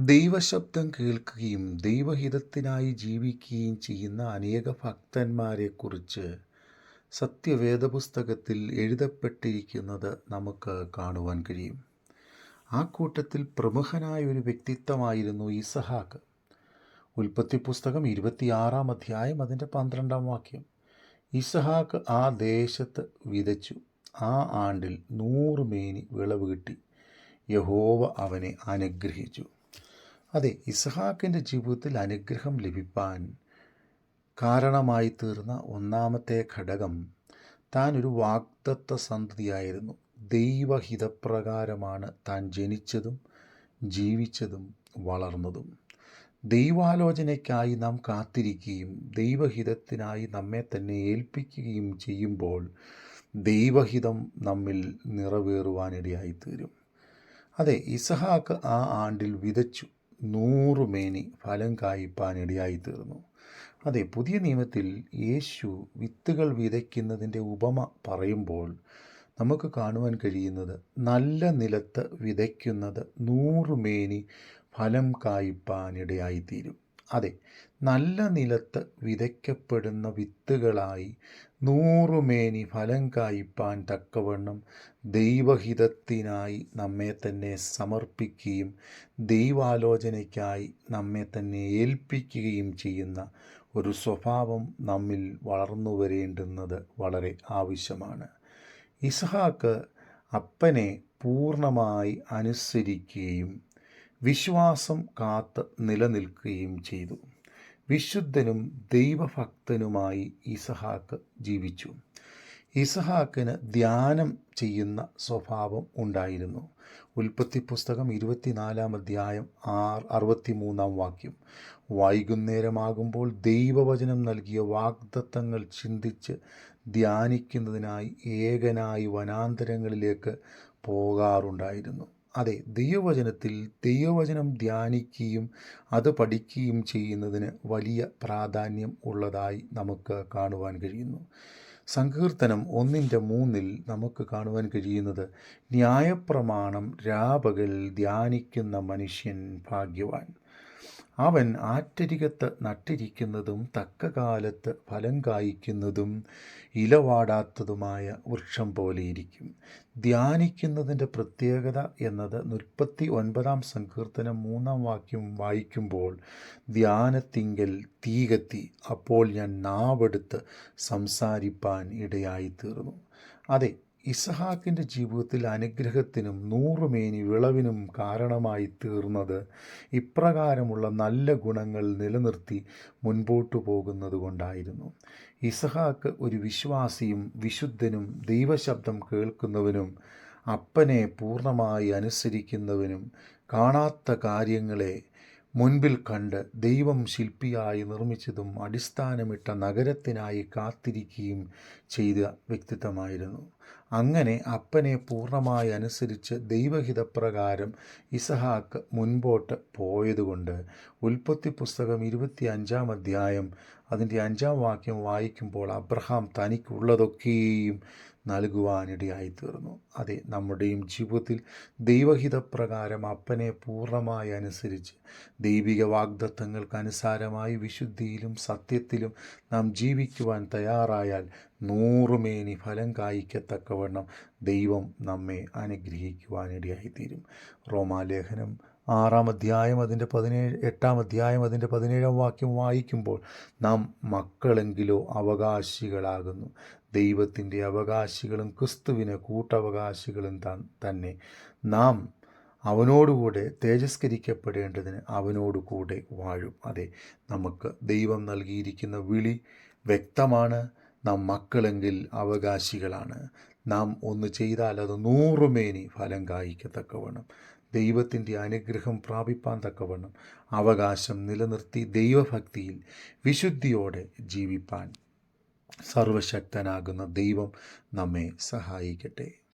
ദൈവശബ്ദം കേൾക്കുകയും ദൈവഹിതത്തിനായി ജീവിക്കുകയും ചെയ്യുന്ന അനേക ഭക്തന്മാരെക്കുറിച്ച് സത്യവേദപുസ്തകത്തിൽ എഴുതപ്പെട്ടിരിക്കുന്നത് നമുക്ക് കാണുവാൻ കഴിയും. ആ കൂട്ടത്തിൽ പ്രമുഖനായ ഒരു വ്യക്തിത്വമായിരുന്നു ഇസഹാക്ക്. ഉൽപ്പത്തി പുസ്തകം ഇരുപത്തിയാറാം അധ്യായം അതിന്റെ പന്ത്രണ്ടാം വാക്യം. ഇസഹാക്ക് ആ ദേശത്ത് വിതച്ചു. ആ ആണ്ടിൽ നൂറ് മേനി വിളവ് കിട്ടി. യഹോവ അവനെ അനുഗ്രഹിച്ചു. അതെ ഇസ്ഹാക്കിന്റെ ജീവിതത്തിൽ അനുഗ്രഹം ലഭിപ്പാൻ കാരണമായി തീർന്ന ഒന്നാമത്തെ ഘടകം താൻ ഒരു വാഗ്ദത്ത സന്തതിയായിരുന്നു. ദൈവഹിതപ്രകാരമാണ് താൻ ജനിച്ചതും ജീവിച്ചതും വളർന്നതും. ദൈവാലോചനയ്ക്കായി നാം കാത്തിരിക്കുകയും ദൈവഹിതത്തിനായി നമ്മെ തന്നെ ഏൽപ്പിക്കുകയും ചെയ്യുമ്പോൾ ദൈവഹിതം നമ്മിൽ നിറവേറുവാനിടയായിത്തീരും. അതെ ഇസഹാക്ക് ആ ആണ്ടിൽ വിതച്ചു. നൂറുമേനി ഫലം കായ്പാനിടയായിത്തീർന്നു അതെ പുതിയ നിയമത്തിൽ യേശു വിത്തുകൾ വിതയ്ക്കുന്നതിന്റെ ഉപമ പറയുമ്പോൾ നമുക്ക് കാണുവാൻ കഴിയുന്നത് നല്ല നിലത്ത് വിതയ്ക്കുന്നത് നൂറു നൂറുമേനി ഫലം കായ്പാനിടയായിത്തീരും അതെ നല്ല നിലത്ത് വിതയ്ക്കപ്പെടുന്ന വിത്തുകളായി നൂറുമേനി ഫലം കായ്പാൻ തക്കവണ്ണം ദൈവഹിതത്തിനായി നമ്മെ തന്നെ സമർപ്പിക്കുകയും ദൈവാലോചനയ്ക്കായി നമ്മെ തന്നെ ഏൽപ്പിക്കുകയും ചെയ്യുന്ന ഒരു സ്വഭാവം നമ്മിൽ വളർന്നു വരേണ്ടുന്നത് വളരെ ആവശ്യമാണ്. ഇസ്ഹാക്ക് അപ്പനെ പൂർണമായി അനുസരിക്കുകയും വിശ്വാസം കാത്ത് നിലനിൽക്കുകയും ചെയ്തു. വിശുദ്ധനും ദൈവഭക്തനുമായി ഇസഹാക്ക് ജീവിച്ചു. ഇസഹാക്കിന് ധ്യാനം ചെയ്യുന്ന സ്വഭാവം ഉണ്ടായിരുന്നു. ഉൽപ്പത്തി പുസ്തകം ഇരുപത്തിനാലാം അധ്യായം ആറ് അറുപത്തിമൂന്നാം വാക്യം. വൈകുന്നേരമാകുമ്പോൾ ദൈവവചനം നൽകിയ വാഗ്ദത്തങ്ങൾ ചിന്തിച്ച് ധ്യാനിക്കുന്നതിനായി ഏകനായി വനാന്തരങ്ങളിലേക്ക് പോകാറുണ്ടായിരുന്നു. അതെ ദൈവവചനത്തിൽ ദൈവവചനം ധ്യാനിക്കുകയും അത് പഠിക്കുകയും ചെയ്യുന്നതിന് വലിയ പ്രാധാന്യം ഉള്ളതായി നമുക്ക് കാണുവാൻ കഴിയുന്നു. സങ്കീർത്തനം ഒന്നിന്റെ മൂന്നിൽ നമുക്ക് കാണുവാൻ കഴിയുന്നത് ന്യായപ്രമാണം രാപകൽ ധ്യാനിക്കുന്ന മനുഷ്യൻ ഭാഗ്യവാൻ. അവൻ ആറ്റരികത്ത് നട്ടിരിക്കുന്നതും തക്ക കാലത്ത് ഫലം കായ്ക്കുന്നതും ഇലവാടാത്തതുമായ വൃക്ഷം പോലെയിരിക്കും. ധ്യാനിക്കുന്നതിന്റെ പ്രത്യേകത എന്നത് മുപ്പത്തി ഒൻപതാം സങ്കീർത്തനം മൂന്നാം വാക്യം വായിക്കുമ്പോൾ ധ്യാനത്തിങ്കൽ തീകത്തി അപ്പോൾ ഞാൻ നാവെടുത്ത് സംസാരിപ്പാൻ ഇടയായിത്തീർന്നു. അതെ ഇസഹാക്കിന്റെ ജീവിതത്തിൽ അനുഗ്രഹത്തിനും നൂറുമേനി വിളവിനും കാരണമായി തീർന്നത് ഇപ്രകാരമുള്ള നല്ല ഗുണങ്ങൾ നിലനിർത്തി മുൻപോട്ടു പോകുന്നത് കൊണ്ടായിരുന്നു. ഇസഹാക്ക് ഒരു വിശ്വാസിയും വിശുദ്ധനും ദൈവശബ്ദം കേൾക്കുന്നവനും അപ്പനെ പൂർണമായി അനുസരിക്കുന്നവനും കാണാത്ത കാര്യങ്ങളെ മുൻപിൽ കണ്ട് ദൈവം ശില്പിയായി നിർമ്മിച്ചതും അടിസ്ഥാനമിട്ട നഗരത്തിനായി കാത്തിരിക്കുകയും ചെയ്ത വ്യക്തിത്വമായിരുന്നു. അങ്ങനെ അപ്പനെ പൂർണമായി അനുസരിച്ച് ദൈവഹിതപ്രകാരം ഇസഹാക്ക് മുൻപോട്ട് പോയതുകൊണ്ട് ഉൽപ്പത്തി പുസ്തകം ഇരുപത്തി അഞ്ചാം അധ്യായം അതിന്റെ അഞ്ചാം വാക്യം വായിക്കുമ്പോൾ അബ്രഹാം തനിക്കുള്ളതൊക്കെയും നൽകുവാനിടയായി തീർന്നു അതെ നമ്മുടെയും ജീവിതത്തിൽ ദൈവഹിതപ്രകാരം അപ്പനെ പൂർണമായി അനുസരിച്ച് ദൈവിക വാഗ്ദത്തങ്ങൾക്ക് അനുസാരമായി വിശുദ്ധിയിലും സത്യത്തിലും നാം ജീവിക്കുവാൻ തയ്യാറായാൽ നൂറുമേനി ഫലം കായ്ക്കത്തക്കവണ്ണം ദൈവം നമ്മെ അനുഗ്രഹിക്കുവാനിടയായിത്തീരും. റോമാലേഖനം ആറാം അധ്യായം അതിന്റെ പതിനേഴ് എട്ടാം അധ്യായം അതിന്റെ പതിനേഴാം വാക്യം വായിക്കുമ്പോൾ നാം മക്കളെങ്കിലോ അവകാശികളാകുന്നു. ദൈവത്തിന്റെ അവകാശികളും ക്രിസ്തുവിന് കൂട്ടവകാശികളും തന്നെ. നാം അവനോടുകൂടെ തേജസ്കരിക്കപ്പെടേണ്ടതിന് അവനോടുകൂടെ വാഴും. അതെ നമുക്ക് ദൈവം നൽകിയിരിക്കുന്ന വിളി വ്യക്തമാണ്. നാം മക്കളെങ്കിൽ അവകാശികളാണ്. നാം ഒന്ന് ചെയ്താൽ അത് നൂറുമേനി ഫലം കായ്ക്കത്തക്കവണ്ണം. ദൈവത്തിന്റെ അനുഗ്രഹം പ്രാപിപ്പാൻ തക്കവണ്ണം. അവകാശം നിലനിർത്തി ദൈവഭക്തിയിൽ വിശുദ്ധിയോടെ ജീവിപ്പാൻ സർവശക്തനാകുന്ന ദൈവം നമ്മെ സഹായിക്കട്ടെ.